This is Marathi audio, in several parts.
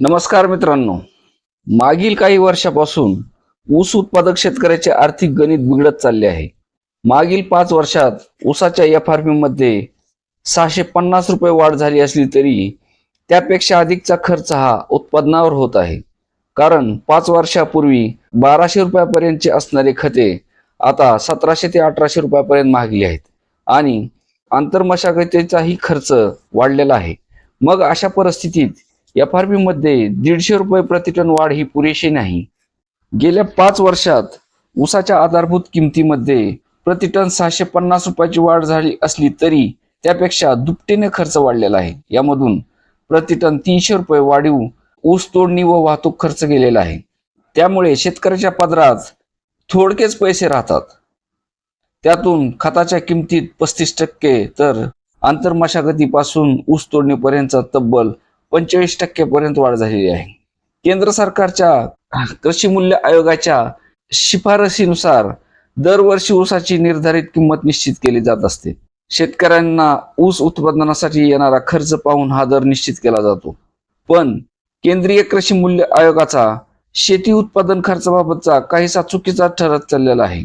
नमस्कार मित्रांनो. मागील काही वर्षापासून ऊस उत्पादक शेतकऱ्याचे आर्थिक गणित बिघडत चालले आहे. मागील पाच वर्षात ऊसाच्या एफ आर पी मध्ये सहाशे पन्नास रुपये वाढ झाली असली तरी त्यापेक्षा अधिकचा खर्च हा उत्पादनावर होत आहे. कारण पाच वर्षापूर्वी बाराशे रुपयापर्यंतचे असणारे खते आता सतराशे ते अठराशे रुपयापर्यंत महागली आहेत. आणि आंतरमशागतीचाही खर्च वाढलेला आहे. मग अशा परिस्थितीत एफ आर पी मध्ये दीडशे रुपये प्रतिटन वाढ ही पुरेशी नाही. गेल्या पाच वर्षात ऊसाच्या आधारभूत किमतीमध्ये प्रतिटन सहाशे पन्नास रुपयाची वाढ झाली असली तरी त्यापेक्षा दुपटीने खर्च वाढलेला आहे. यामधून प्रतिटन तीनशे रुपये वाढीव ऊस तोडणी व वाहतूक खर्च गेलेला आहे. त्यामुळे शेतकऱ्याच्या पदरात थोडकेच पैसे राहतात. त्यातून खताच्या किमतीत पस्तीस टक्के तर आंतरमशागतीपासून ऊस तोडणीपर्यंतचा तब्बल पंचेचाळीस टक्क्यापर्यंत वाढ झालेली आहे. केंद्र सरकारच्या कृषी मूल्य आयोगाच्या शिफारसीनुसार दरवर्षी ऊसाची निर्धारित किंमत निश्चित केली जात असते. शेतकऱ्यांना ऊस उत्पादनासाठी येणारा खर्च पाहून हा दर निश्चित केला जातो. पण केंद्रीय कृषी मूल्य आयोगाचा शेती उत्पादन खर्चाबाबतचा काहीसा चुकीचा ठरत चाललेला आहे.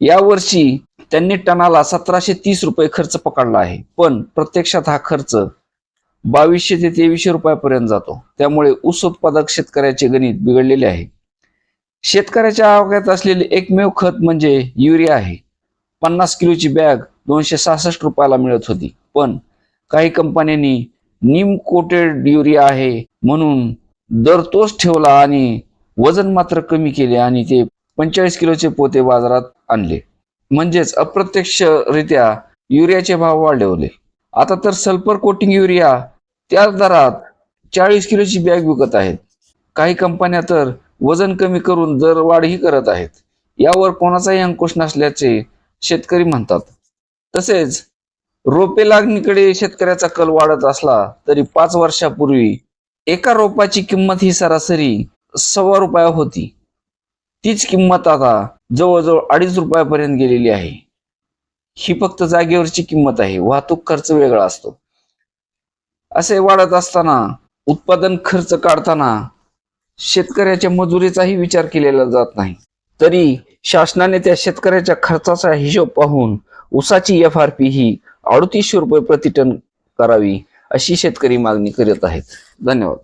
यावर्षी त्यांनी टनाला सतराशे तीस रुपये खर्च पकडला आहे. पण प्रत्यक्षात हा खर्च बावीसशे ते तेवीसशे रुपयापर्यंत जातो. त्यामुळे ऊस उत्पादक शेतकऱ्याचे गणित बिघडलेले आहे. शेतकऱ्याच्या आवाक्यात असलेले एकमेव खत म्हणजे युरिया आहे. पन्नास किलोची बॅग दोनशे सहासष्ट रुपयाला मिळत होती. पण काही कंपन्यांनी निम कोटेड युरिया आहे म्हणून दर तोच ठेवला आणि वजन मात्र कमी केले आणि ते पंचेचाळीस किलोचे पोते बाजारात आणले. म्हणजेच अप्रत्यक्षरित्या युरियाचे भाव वाढवले. आता तर सल्फर कोटिंग युरिया त्या दरात चाळीस किलोची बॅग विकत आहेत. काही कंपन्या तर वजन कमी करून दरवाढही करत आहेत. यावर कोणाचाही अंकुश नसल्याचे शेतकरी म्हणतात. तसेच रोपे लागणीकडे शेतकऱ्याचा कल वाढत असला तरी पाच वर्षापूर्वी एका रोपाची किंमत ही सरासरी सव्वा रुपया होती. तीच किंमत आता जवळजवळ अडीच रुपयापर्यंत गेलेली आहे. ही फक्त जागेवरची किंमत आहे. वाहतूक खर्च वेगळा असतो. असे वाढत असताना उत्पादन खर्च काढताना शेतकऱ्याच्या मजुरीचाही विचार केलेला जात नाही. तरी शासनाने त्या शेतकऱ्याच्या खर्चाचा हिशोब पाहून ऊसाची एफ आर पी ही अडतीसशे रुपये प्रतिटन करावी अशी शेतकरी मागणी करत आहेत. धन्यवाद.